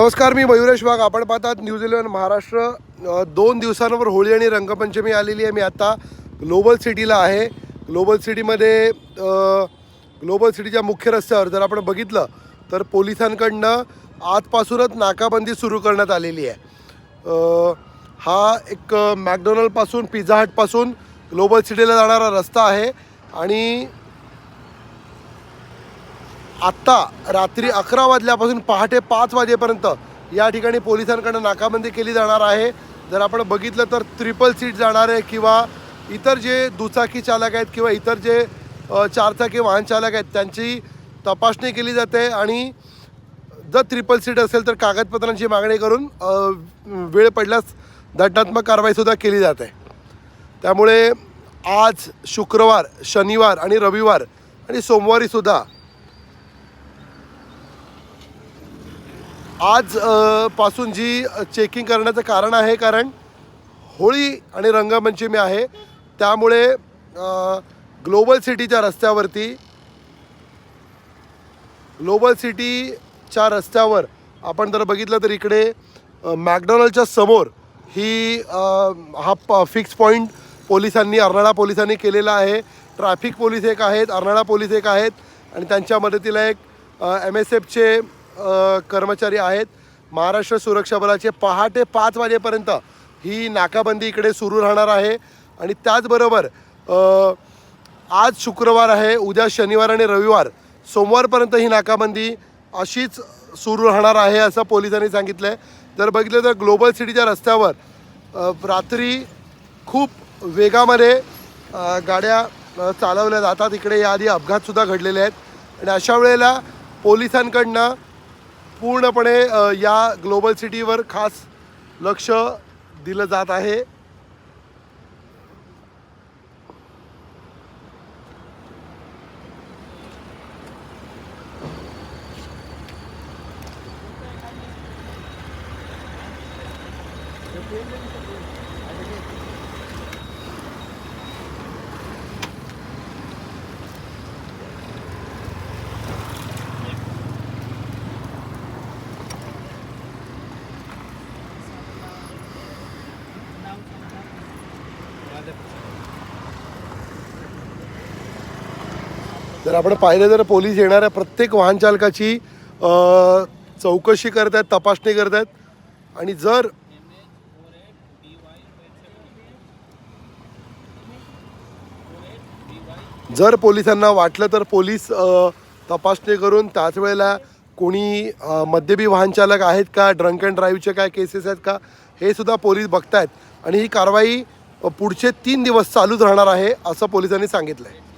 नमस्कार मी मयुरेश वाघ. आपण पाहतात न्यूझीलंड महाराष्ट्र. दोन दिवसांवर होळी आणि रंगपंचमी आलेली आहे. मी आता ग्लोबल सिटीला आहे. ग्लोबल सिटीमध्ये ग्लोबल सिटीच्या मुख्य रस्त्यावर जर आपण बघितलं तर पोलिसांकडनं आजपासूनच नाकाबंदी सुरू करण्यात आलेली आहे. हा एक मॅकडोनल्डपासून पिझ्झा हटपासून ग्लोबल सिटीला जाणारा रस्ता आहे. आणि आत्ता रात्री अकरा वाजल्यापासून पहाटे पाच वाजेपर्यंत या ठिकाणी पोलिसांकडून नाकाबंदी केली जाणार आहे. जर आपण बघितलं तर ट्रिपल सीट जाणारे किंवा इतर जे दुचाकी चालक आहेत किंवा इतर जे चारचाकी वाहन चालक आहेत त्यांची तपासणी केली जाते आणि जर ट्रिपल सीट असेल तर कागदपत्रांची मागणी करून वेळ पडल्यास दंडात्मक कारवाईसुद्धा केली जाते. त्यामुळे आज शुक्रवार शनिवार आणि रविवार आणि सोमवारीसुद्धा आज पासून जी चेकिंग करण्याचं कारण आहे कारण होळी आणि रंगपंचमी आहे. त्यामुळे ग्लोबल सिटीच्या रस्त्यावरती ग्लोबल सिटीच्या रस्त्यावर आपण जर बघितलं तर इकडे मॅकडॉनल्डच्या समोर ही हा प फिक्स पॉईंट पोलिसांनी अर्नाळा पोलिसांनी केलेला आहे. ट्रॅफिक पोलीस एक आहेत अर्नाळा पोलीस एक आहेत. आणि त्यांच्या मदतीला एक एम एस एफचे कर्मचारी आहेत. महाराष्ट्र सुरक्षा बलाचे पहाटे पाच वाजेपर्यंत ही नाकाबंदी इकडे सुरू राहणार आहे. आणि त्याचबरोबर आज शुक्रवार आहे उद्या शनिवार आणि रविवार सोमवारपर्यंत ही नाकाबंदी अशीच सुरू राहणार आहे असं पोलिसांनी सांगितलं आहे जर बघितलं तर ग्लोबल सिटीच्या रस्त्यावर रात्री खूप वेगामध्ये गाड्या चालवल्या जातात. इकडे याआधी अपघातसुद्धा घडलेले आहेत. आणि अशा वेळेला पोलिसांकडनं पूर्णपणे या ग्लोबल सिटीवर खास लक्ष दिलं जात आहे. जर आपण पाहिलं तर पोलीस येणाऱ्या प्रत्येक वाहनचालकाची चौकशी करत आहेत तपासणी करत आहेत आणि जर जर पोलिसांना वाटलं तर पोलीस तपासणी करून त्याच वेळेला कोणी मद्यपी वाहनचालक आहेत का ड्रंक अँड ड्राईव्हचे काय केसेस आहेत का हे सुद्धा पोलीस बघतायत. आणि ही कारवाई पुढचे तीन दिवस चालूच राहणार आहे असं पोलिसांनी सांगितलं आहे